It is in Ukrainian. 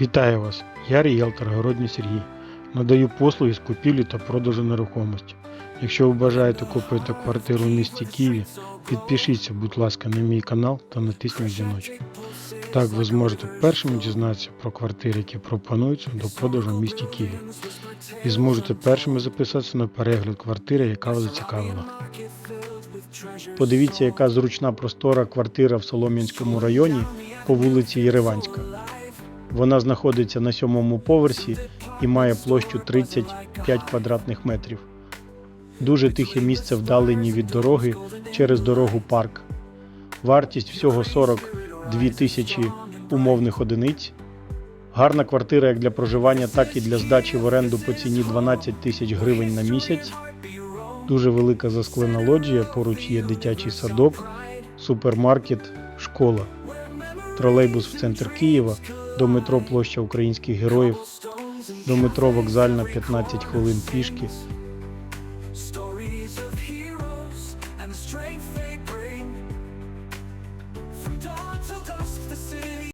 Вітаю вас! Я ріелтор Городній Сергій. Надаю послуги з купівлі та продажу нерухомості. Якщо ви бажаєте купити квартиру в місті Києві, підпишіться, будь ласка, на мій канал та натисніть дзвіночок. Так ви зможете першими дізнатися про квартири, які пропонуються до продажу в місті Києві. І зможете першими записатися на перегляд квартири, яка вас зацікавила. Подивіться, яка зручна простора квартира в Солом'янському районі по вулиці Єреванська. Вона знаходиться на сьомому поверсі і має площу 35 квадратних метрів. Дуже тихе місце вдалені від дороги через дорогу парк. Вартість всього 42 тисячі умовних одиниць. Гарна квартира як для проживання, так і для здачі в оренду по ціні 12 тисяч гривень на місяць. Дуже велика засклена лоджія, поруч є дитячий садок, супермаркет, школа. Тролейбус в центр Києва, до метро площа Українських Героїв, до метро вокзальна 15 хвилин пішки.